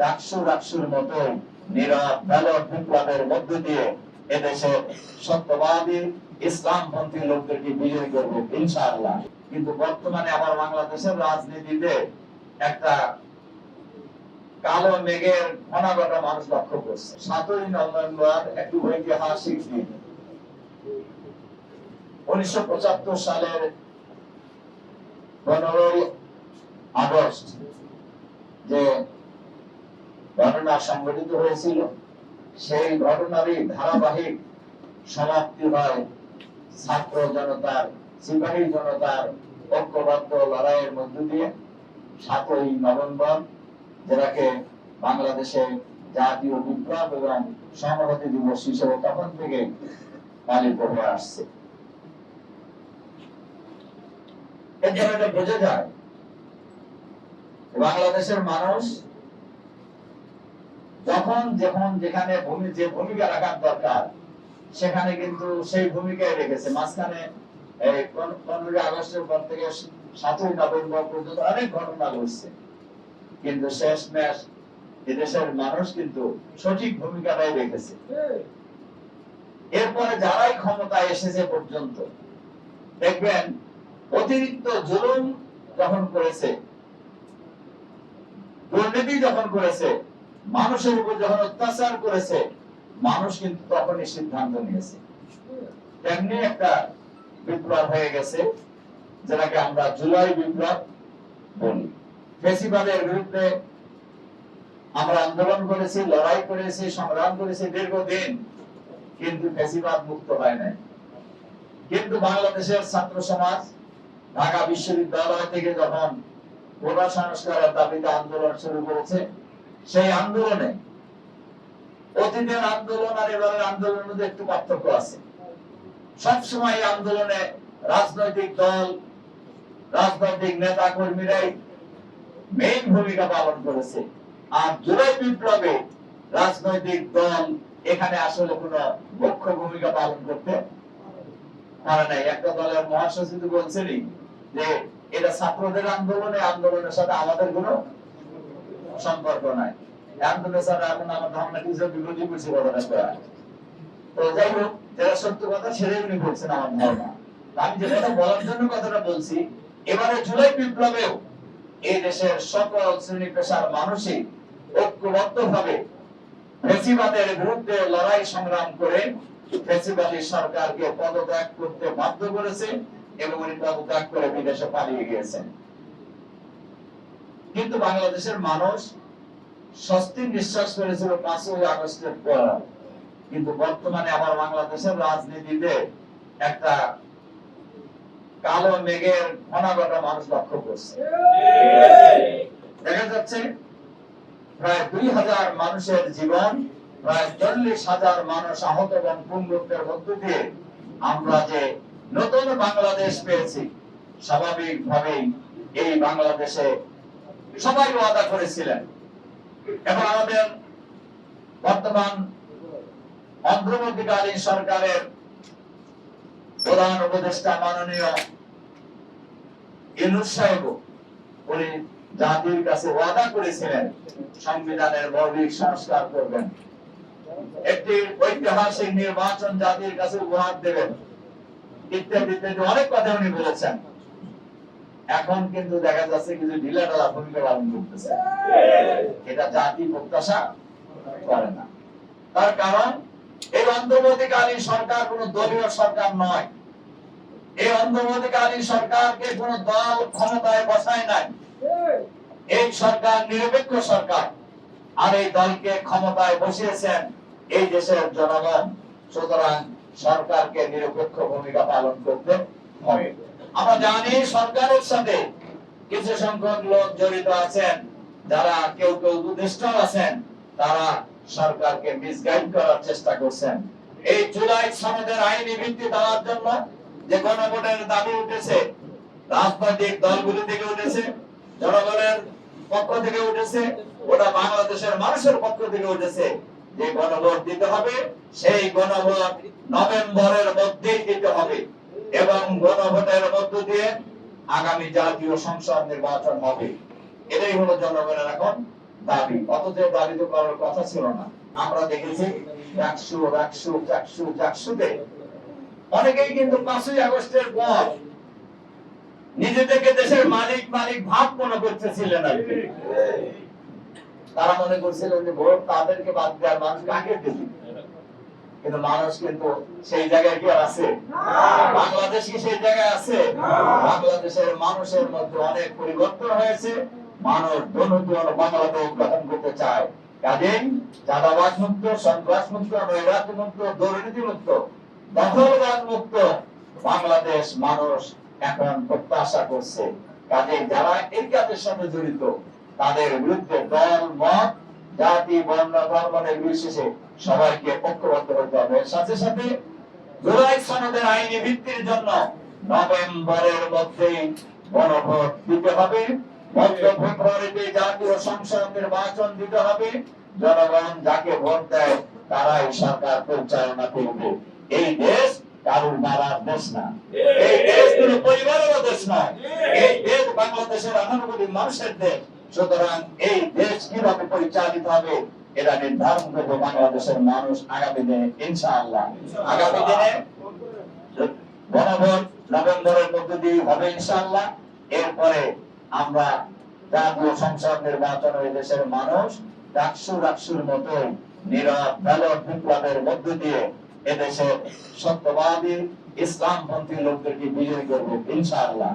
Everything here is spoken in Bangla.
ডাকসু ডাকসুর মতো নীরব ব্যালট বিপ্লবের মধ্য দিয়ে এদেশে সত্যবাদী লোকদেরকে করবে, ইনশাআল্লাহ। কিন্তু বর্তমানে আবার বাংলাদেশের রাজনীতিতে একটা কালো মেঘের ঘনাঘটা মানুষ লক্ষ্য করছে। সাতই নভেম্বর একটি ঐতিহাসিক দিন। উনিশশো পঁচাত্তর সালের পনেরোই আগস্ট, যে ঘটনা সংঘটিত হয়েছিল। সেই ঘটনারই ধারাবাহিক সমাপ্তি হয় ছাত্র জনতার, সিপাহী জনতার ঐক্যবদ্ধ লড়াইয়ের মধ্য দিয়ে সাতই নভেম্বর, যেটাকে বাংলাদেশে জাতীয় বিপ্লব এবং সংহতি দিবস হিসেবে তখন থেকে পালিত হয়ে আসছে। এর দ্বারা এটা বোঝা যায়, বাংলাদেশের মানুষ যখন যখন যেখানে ভূমি, যে ভূমিকা রাখার দরকার, সেখানে কিন্তু সেই ভূমিকায় রেখেছে। মাঝখানে পনেরোই আগস্টের পর থেকে সাতই নভেম্বর পর্যন্ত অনেক ঘটনা ঘটছে। কিন্তু শেষ ম্যাচ এদেশের মানুষ কিন্তু সঠিক ভূমিকাটাই রেখেছে। এরপরে যারাই ক্ষমতায় এসেছে পর্যন্ত, দেখবেন অতিরিক্ত জুলুম যখন করেছে, দুর্নীতি যখন করেছে মানুষের উপর যখন অত্যাচার করেছে, মানুষ কিন্তু তখনই সিদ্ধান্ত নিয়েছে। তেমনি একটা বিপ্লব হয়ে গেছে, যেটাকে আমরা জুলাই বিপ্লব বলি। ফেসিবাদের বিরুদ্ধে আমরা আন্দোলন করেছি, লড়াই করেছি, সংগ্রাম করেছি দীর্ঘদিন, কিন্তু ফেসিবাদ মুক্ত হয় নাই। কিন্তু বাংলাদেশের ছাত্র সমাজ ঢাকা বিশ্ববিদ্যালয় থেকে যখন কোটা সংস্কারের দাবিতে আন্দোলন শুরু করেছে সেই আন্দোলনে, অতীতের আন্দোলন আর এবারের আন্দোলনের মধ্যে একটু পার্থক্য আছে। সবসময় এই আন্দোলনে রাজনৈতিক দল, রাজনৈতিক নেতা কর্মীরাই মেইন ভূমিকা পালন করেছে। আর জুলাই বিপ্লবে রাজনৈতিক দল এখানে আসলে কোনো মুখ্য ভূমিকা পালন করতে পারে নাই। একটা দলের মহাসচিব বলছেনই যে, এটা ছাত্রদের আন্দোলনে আন্দোলনের সাথে আমাদের কোনো সম্পর্ক নাই। মানুষই ভাবে বিরুদ্ধে লড়াই সংগ্রাম করে ফেসিবাদী সরকারকে পদত্যাগ করতে বাধ্য করেছে এবং উনি পদত্যাগ করে বিদেশে পালিয়ে গিয়েছেন। কিন্তু বাংলাদেশের মানুষ স্বস্তির নিঃশ্বাস ফেলেছিল পাঁচই আগস্টের পর। কিন্তু বর্তমানে আবার বাংলাদেশের রাজনীতিতে একটা কালো মেঘের ঘনাঘটা মানুষ লক্ষ্য করছে। দেখা যাচ্ছে প্রায় দুই হাজার মানুষের জীবন, প্রায় চল্লিশ হাজার মানুষ আহত এবং পঙ্গুত্বের মধ্য দিয়ে আমরা যে নতুন বাংলাদেশ পেয়েছি স্বাভাবিক ভাবেই এই বাংলাদেশে সবাই ওয়াদা করেছিলেন। এবং আমাদের বর্তমান অন্তর্বর্তীকালীন সরকারের প্রধান উপদেষ্টা মাননীয় ইনুস সাহেব, উনি জাতির কাছে ওয়াদা করেছিলেন সংবিধানের মৌলিক সংস্কার করবেন। একটি ঐতিহাসিক নির্বাচন জাতির কাছে উপহার দেবেন। ইত্যাদি ইত্যাদি অনেক কথা উনি বলেছেন। এখন কিন্তু দেখা যাচ্ছে কিছু ঢিলাঢালা ভূমিকা পালন করতেছে। এটা জাতি প্রত্যাশা করে না। তার কারণ, এই অন্তর্বর্তীকালীন সরকার কোন দলীয় সরকার নয়। এই অন্তর্বর্তীকালীন সরকারকে কোন দল ক্ষমতায় বসায় নাই। এই সরকার নিরপেক্ষ সরকার। আর এই দলকে ক্ষমতায় বসিয়েছেন এই দেশের জনগণ। সুতরাং সরকারকে নিরপেক্ষ ভূমিকা পালন করতে হবে। আমরা জানি সরকারের সাথে কিছু সংখ্যক লোক জড়িত আছেন। যারা কেউ কেউ উপদেষ্টা আছেন, তারা সরকারকে মিসগাইড করার চেষ্টা করছেন। এই জুলাই সনদের আইনি ভিত্তি দেওয়ার জন্য যে গণভোটের দাবি উঠেছে, রাজনৈতিক দলগুলি থেকে উঠেছে, জনগণের পক্ষ থেকে উঠেছে, ওটা বাংলাদেশের মানুষের পক্ষ থেকে উঠেছে। যে গণভোট দিতে হবে, সেই গণভোট নভেম্বরের মধ্যেই দিতে হবে। এবং গণভোটের মধ্য দিয়ে আগামী জাতীয় সংসদ নির্বাচন হবে। এটাই হলো জনগণের এখন দাবি। অথচ দাবি তো করার কথা ছিল না। আমরা দেখেছি অনেকেই কিন্তু পাঁচই আগস্টের পর নিজেদেরকে দেশের মালিক মালিক ভাব মনে করতেছিলেন আর তারা মনে করছিলেন যে ভোট তাদেরকে বাদ দেওয়ার মানুষ কাকে দেবে? কিন্তু মানুষ কিন্তু সেই জায়গায় কি আর আছে? বাংলাদেশ কি সেই জায়গায় আছে। বাংলাদেশের মানুষের মধ্যে অনেক পরিবর্তন হয়েছে। মানুষ দনুজন বাংলাদেশ গঠন করতে চায়। কাজেই চাঁদাবাজ মুক্ত সন্ত্রাস মুক্ত নৈরাজ মুক্ত দুর্নীতি মুক্ত দখলবাদ মুক্ত বাংলাদেশ মানুষ এখন প্রত্যাশা করছে। কাজে যারা এই কাজের সাথে জড়িত তাদের বিরুদ্ধে দল মত জাতি বর্ণ ধর্ম নির্বিশেষে সবাইকে পক্ষবদ্ধ হতে হবে সাথে সাথে জুলাই সনদের আইনি ভিত্তির জন্য নভেম্বরের মধ্যেই গণভোট দিতে হবে। মধ্য ফেব্রুয়ারিতে জাতীয় সংসদ নির্বাচন দিতে হবে। জনগণ যাকে ভোট দেয়, তারাই সরকার পরিচালনা করবে। এই দেশ কারুর মারার দেশ না। এই দেশ পরিবারের দেশ নয়। এই দেশ বাংলাদেশের আঠানব্বই মানুষের দেশ। সুতরাং এই দেশ কীভাবে পরিচালিত হবে এটা নির্ধারণ করবে বাংলাদেশের মানুষ আগামী দিনে, ইনশাআল্লাহ। আগামী দিনে গণভোট নভেম্বরের মধ্যে দিয়ে হবে, ইনশাআল্লাহ। এরপরে আমরা জাতীয় সংসদ নির্বাচন ওই দেশের মানুষ ডাকসু ডাকসুর মতো নীরব ব্যালট বিপ্লবের মধ্য দিয়ে এদেশে সত্যবাদী ইসলাম ইসলামপন্থী লোকদেরকে বিজয়ী করবে, ইনশাআল্লাহ।